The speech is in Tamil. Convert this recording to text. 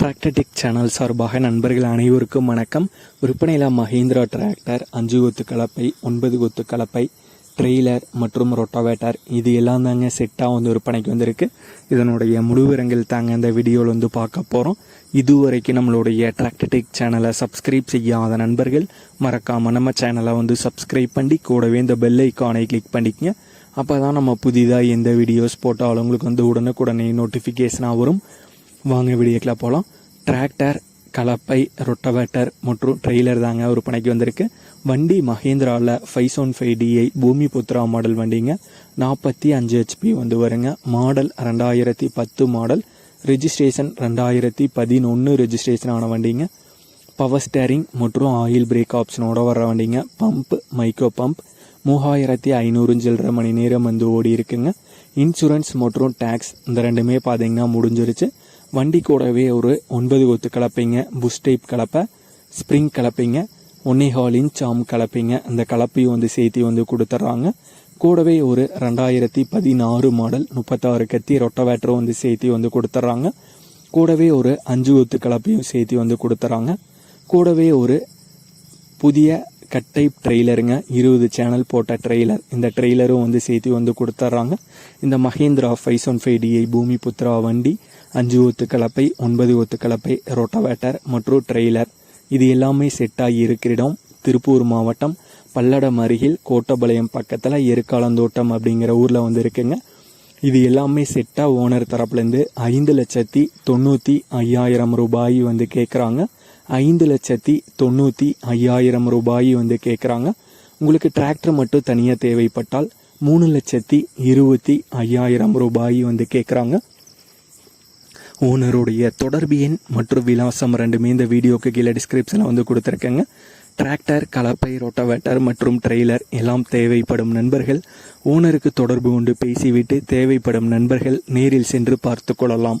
டிராக்டர்டெக் சேனல் சார்பாக நண்பர்கள் அனைவருக்கும் வணக்கம். விற்பனையில் மஹேந்திரா டிராக்டர் அஞ்சு கொத்து கலப்பை ஒன்பது கொத்து கலப்பை ட்ரெய்லர் மற்றும் ரொட்டோவேட்டர். இது எல்லாம் தாங்க செட்டாக வந்து விற்பனைக்கு வந்திருக்கு. இதனுடைய முழுவிரங்கள் தாங்க இந்த வீடியோவில் வந்து பார்க்க போகிறோம் இதுவரைக்கும் நம்மளுடைய டிராக்டடிக் சேனலை சப்ஸ்கிரைப் செய்யாத நண்பர்கள் மறக்காமல் நம்ம சேனலை வந்து சப்ஸ்கிரைப் பண்ணி கூடவே இந்த பெல் ஐக்கானை கிளிக் பண்ணிக்கங்க. அப்போ தான் நம்ம புதிதாக எந்த வீடியோஸ் போட்டாலும் உங்களுக்கு வந்து உடனுக்குடனே நோட்டிஃபிகேஷனாக வரும். வாங்க வீடியோக்கில் போகலாம் டிராக்டர் கலப்பை ரொட்டவேட்டர் மற்றும் ட்ரெய்லர் தாங்க விற்பனைக்கு வந்திருக்கு. வண்டி மஹேந்திராவில் five one five DI Bhoomi Putra model வண்டிங்க. நாற்பத்தி அஞ்சு ஹெச்பி வந்து வருங்க. மாடல் ரெண்டாயிரத்தி பத்து மாடல். ரெஜிஸ்ட்ரேஷன் ரெண்டாயிரத்தி பதினொன்று ரெஜிஸ்ட்ரேஷன் ஆன வண்டிங்க. பவர் ஸ்டேரிங் மற்றும் ஆயில் பிரேக் ஆப்ஷனோட வர வண்டிங்க. Pump micro pump. மூவாயிரத்தி ஐநூறு சில்லரை மணி நேரம் வந்து ஓடி இருக்குங்க இன்சூரன்ஸ் மற்றும் டேக்ஸ் இந்த ரெண்டுமே பார்த்தீங்கன்னா முடிஞ்சிருச்சு. வண்டி கூடவே ஒரு ஒன்பது கொத்து கலப்பைங்க புஷ் டைப் கலப்பை ஸ்ப்ரிங் கலப்பைங்க ஒன்னே ஹால் இன்ச் ஆம் கலப்பைங்க அந்த கலப்பையும் வந்து சேர்த்து வந்து கொடுத்துட்றாங்க. கூடவே ஒரு ரெண்டாயிரத்தி பதினாறு மாடல் முப்பத்தாறு கத்தி ரொட்டவேட்டரும் வந்து சேர்த்து வந்து கொடுத்துட்றாங்க. கூடவே ஒரு அஞ்சு கொத்து கலப்பையும் சேர்த்து வந்து கொடுத்துட்றாங்க. கூடவே ஒரு புதிய கட்டை ட்ரெய்லருங்க. இருபது சேனல் போட்ட ட்ரெய்லர். இந்த ட்ரெய்லரும் வந்து சேர்த்து வந்து கொடுத்துட்றாங்க இந்த Mahindra five one five DI Bhoomi Putra வண்டி அஞ்சு ஒத்து கலப்பை ஒன்பது ஒத்து கலப்பை ரோட்டவேட்டர் மற்றும் ட்ரெய்லர். இது எல்லாமே செட்டாகி இருக்கிற இடம் திருப்பூர் மாவட்டம் பல்லடம் அருகில் கோட்டபாளையம் பக்கத்தில் எருக்காலந்தோட்டம் அப்படிங்கிற ஊரில் வந்து இருக்குங்க. இது எல்லாமே செட்டாக ஓனர் தரப்புலேருந்து ஐந்து லட்சத்தி தொண்ணூற்றி ஐயாயிரம் ரூபாய் வந்து கேட்குறாங்க ஐந்து லட்சத்தி தொண்ணூற்றி ஐயாயிரம் ரூபாய் வந்து கேட்குறாங்க உங்களுக்கு டிராக்டர் மட்டும் தனியாக தேவைப்பட்டால் மூணு லட்சத்தி இருபத்தி ஐயாயிரம் ரூபாய் வந்து கேட்குறாங்க ஓனருடைய தொடர்பு எண் மற்றும் விலாசம் ரெண்டுமே இந்த வீடியோக்கு கீழே டிஸ்கிரிப்ஷனில் வந்து கொடுத்துருக்கேங்க. டிராக்டர் கலப்பை ரொட்டவேட்டர் மற்றும் ட்ரெய்லர் எல்லாம் தேவைப்படும் நண்பர்கள். ஓனருக்கு தொடர்பு கொண்டு பேசிவிட்டு தேவைப்படும் நண்பர்கள் நேரில் சென்று பார்த்து கொள்ளலாம்.